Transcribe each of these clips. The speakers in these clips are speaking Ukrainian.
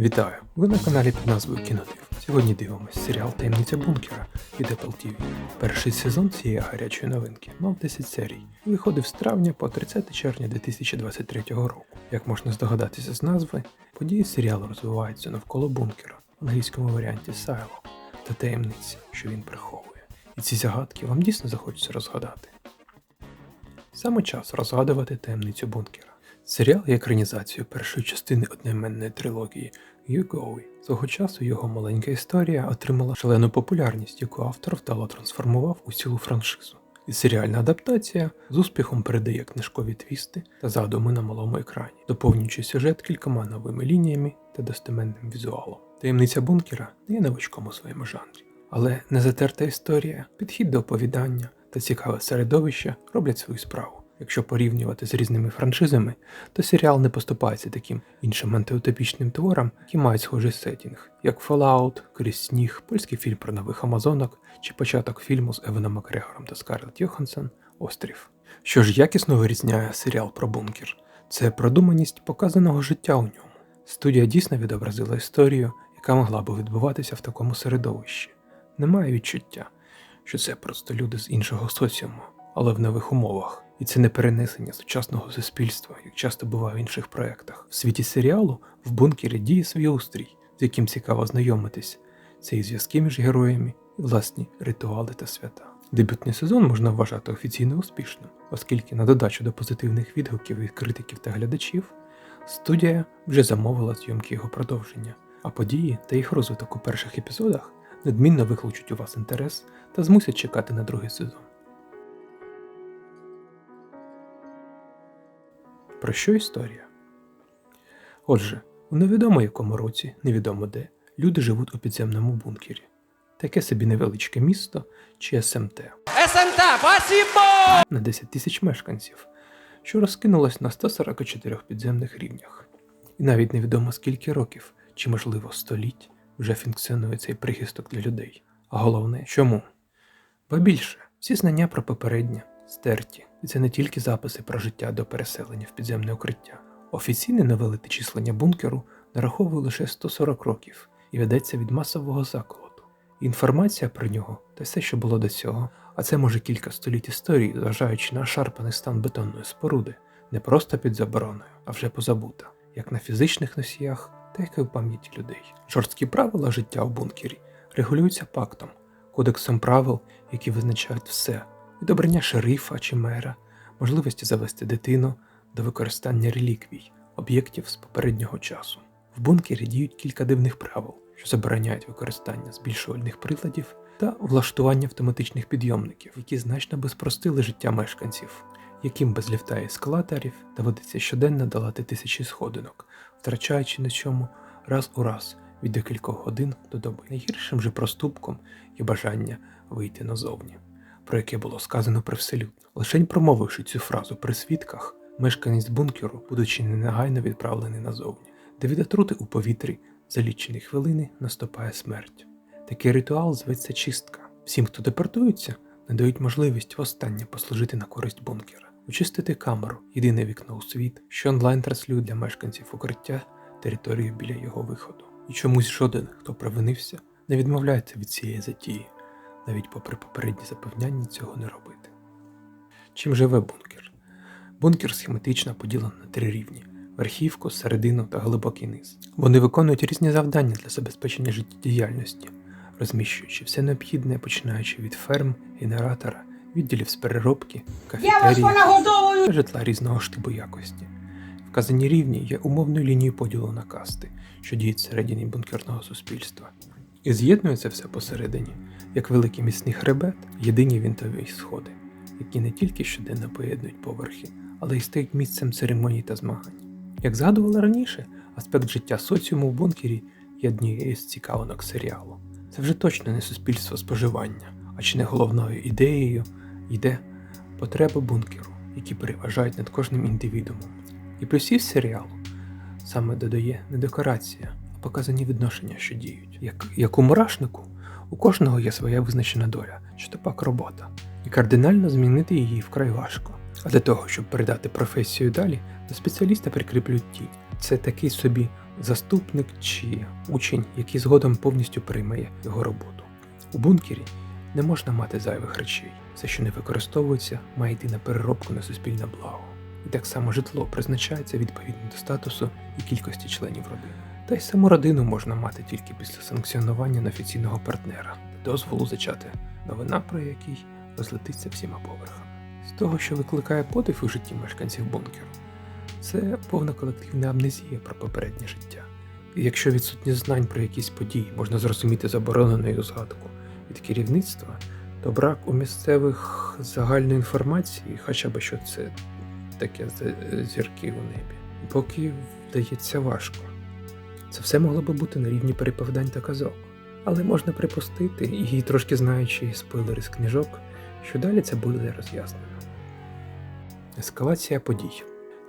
Вітаю! Ви на каналі під назвою Кінодив. Сьогодні дивимося серіал Таємниця бункера від Apple TV. Перший сезон цієї гарячої новинки мав 10 серій виходив з травня по 30 червня 2023 року. Як можна здогадатися з назви, події серіалу розвиваються навколо бункера в англійському варіанті Сайло та таємниці, що він приховує. І ці загадки вам дійсно захочеться розгадати. Саме час розгадувати таємницю бункера. Серіал є екранізацією першої частини одноіменної трилогії Югоуі. Свого часу його маленька історія отримала шалену популярність, яку автор вдало трансформував у цілу франшизу. І серіальна адаптація з успіхом передає книжкові твісти та задуми на малому екрані, доповнюючи сюжет кількома новими лініями та достеменним візуалом. Таємниця бункера не є новачком у своєму жанрі, але незатерта історія, підхід до оповідання та цікаве середовище роблять свою справу. Якщо порівнювати з різними франшизами, то серіал не поступається таким іншим антиутопічним творам, які мають схожий сетінг, як Fallout, Крізь сніг, польський фільм про нових Амазонок чи початок фільму з Еваном Макгрегором та Скарлетт Йоханссон Острів. Що ж якісно вирізняє серіал про бункер, це продуманість показаного життя у ньому. Студія дійсно відобразила історію, яка могла би відбуватися в такому середовищі. Немає відчуття, що це просто люди з іншого соціуму, але в нових умовах. І це не перенесення сучасного суспільства, як часто буває в інших проєктах. В світі серіалу в бункері діє свій устрій, з яким цікаво знайомитись. Це і зв'язки між героями, і власні ритуали та свята. Дебютний сезон можна вважати офіційно успішним, оскільки на додачу до позитивних відгуків від критиків та глядачів, студія вже замовила зйомки його продовження, а події та їх розвиток у перших епізодах недмінно викличуть у вас інтерес та змусять чекати на другий сезон. Про що історія? Отже, у невідомо якому році, невідомо де, люди живуть у підземному бункері. Таке собі невеличке місто чи СМТ СМТ, спасибо! на 10 тисяч мешканців, що розкинулось на 144 підземних рівнях. І навіть невідомо скільки років, чи можливо століть, вже функціонує цей прихисток для людей. А головне, чому? Ба більше, всі знання про попереднє стерті, і це не тільки записи про життя до переселення в підземне укриття. Офіційне новелите числення бункеру нараховує лише 140 років і ведеться від масового заколоту. Інформація про нього та все, що було до цього, а це може кілька століть історії, зважаючи на шарпаний стан бетонної споруди, не просто під забороною, а вже позабута, як на фізичних носіях, так і в пам'яті людей. Жорсткі правила життя у бункері регулюються пактом, кодексом правил, які визначають все від обрання шерифа чи мера, можливості завести дитину до використання реліквій, об'єктів з попереднього часу. В бункері діють кілька дивних правил, що забороняють використання збільшувальних приладів та влаштування автоматичних підйомників, які значно би спростили життя мешканців, яким без ліфта і ескалаторів доводиться щоденно долати тисячі сходинок, втрачаючи на цьому раз у раз від декількох годин до доби. Найгіршим же проступком є бажання вийти назовні про яке було сказано привселюдно. Лишень промовивши цю фразу при свідках, мешканець бункеру, будучи ненагайно відправлений назовні, де від отрути у повітрі за лічені хвилини наступає смерть. Такий ритуал зветься чистка. Всім, хто депортується, надають можливість востаннє послужити на користь бункера, очистити камеру, єдине вікно у світ, що онлайн транслює для мешканців укриття територію біля його виходу. І чомусь жоден, хто провинився, не відмовляється від цієї затії навіть попри попередні запевняння цього не робити. Чим живе бункер? Бункер схематично поділений на три рівні: верхівку, середину та глибокий низ. Вони виконують різні завдання для забезпечення життєдіяльності, розміщуючи все необхідне, починаючи від ферм, генератора, відділів з переробки, кафетерії та житла різного штибу якості. Вказані рівні є умовною лінією поділу на касти, що діють всередині бункерного суспільства. І з'єднується все посередині, як великий міцний хребет, єдині вінтові сходи, які не тільки щоденно поєднують поверхи, але й стають місцем церемоній та змагань. Як згадували раніше, аспект життя соціуму в бункері є однією з цікавинок серіалу. Це вже точно не суспільство споживання, а чи не головною ідеєю йде потреба бункеру, які переважають над кожним індивідуумом. І плюсів серіалу саме додає не декорація, а показані відношення, що діють. Як, як у мурашнику, у кожного є своя визначена доля, чи то пак робота, і кардинально змінити її вкрай важко. А для того, щоб передати професію далі, до спеціаліста прикріплюють тінь. Це такий собі заступник чи учень, який згодом повністю прийме його роботу. У бункері не можна мати зайвих речей. Все, що не використовується, має йти на переробку на суспільне благо. І так само житло призначається відповідно до статусу і кількості членів родини. Та й саму родину можна мати тільки після санкціонування офіційного партнера дозволу зачати, новина про який розлетиться всіма поверхами. З того, що викликає подив у житті мешканців бункеру, це повна колективна амнезія про попереднє життя. І якщо відсутність знань про якісь події можна зрозуміти забороненою згадку від керівництва, то брак у місцевих загальної інформації, хоча б що це таке зірки у небі, поки вдається важко. Це все могло би бути на рівні переповідань та казок. Але можна припустити, і трошки знаючи спойлери з книжок, що далі це буде роз'яснено. Ескалація подій.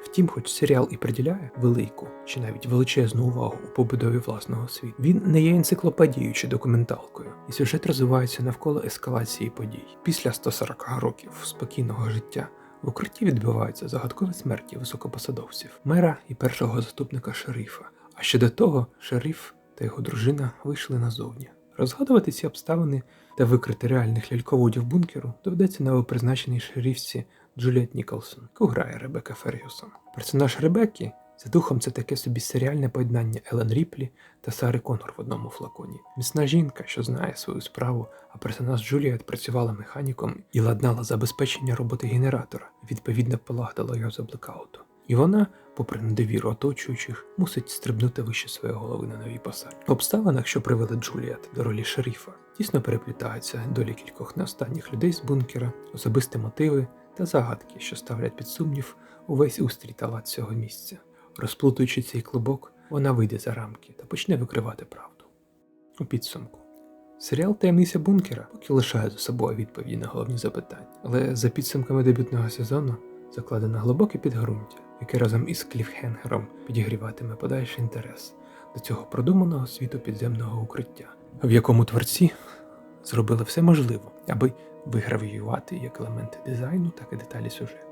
Втім, хоч серіал і приділяє велику чи навіть величезну увагу у побудові власного світу, він не є енциклопедією чи документалкою, і сюжет розвивається навколо ескалації подій. Після 140 років спокійного життя в укритті відбуваються загадкові смерті високопосадовців, мера і першого заступника шерифа. А ще до того шериф та його дружина вийшли назовні. Розгадувати ці обставини та викрити реальних ляльководів бункеру доведеться новопризначеній шерифці Джуліет Ніколсон, яку грає Ребека Фергюсон. Персонаж Ребекки за духом це таке собі серіальне поєднання Елен Ріплі та Сари Коннор в одному флаконі. Міцна жінка, що знає свою справу, а персонаж Джуліет працювала механіком і ладнала забезпечення роботи генератора, відповідно полагодила його за блекауту. І вона, попри недовіру оточуючих, мусить стрибнути вище своєї голови на новій посаді. В обставинах, що привели Джуліет до ролі шерифа, тісно переплітаються долі кількох неостанніх людей з бункера, особисті мотиви та загадки, що ставлять під сумнів увесь устрій та лад цього місця. Розплутуючи цей клубок, вона вийде за рамки та почне викривати правду. У підсумку. Серіал Таємниця бункера поки лишає за собою відповіді на головні запитання, але за підсумками дебютного сезону закладено глибоке підґрунтя, яке разом із Кліфхенгером підігріватиме подальший інтерес до цього продуманого світу підземного укриття, в якому творці зробили все можливе, аби вигравіювати як елементи дизайну, так і деталі сюжету.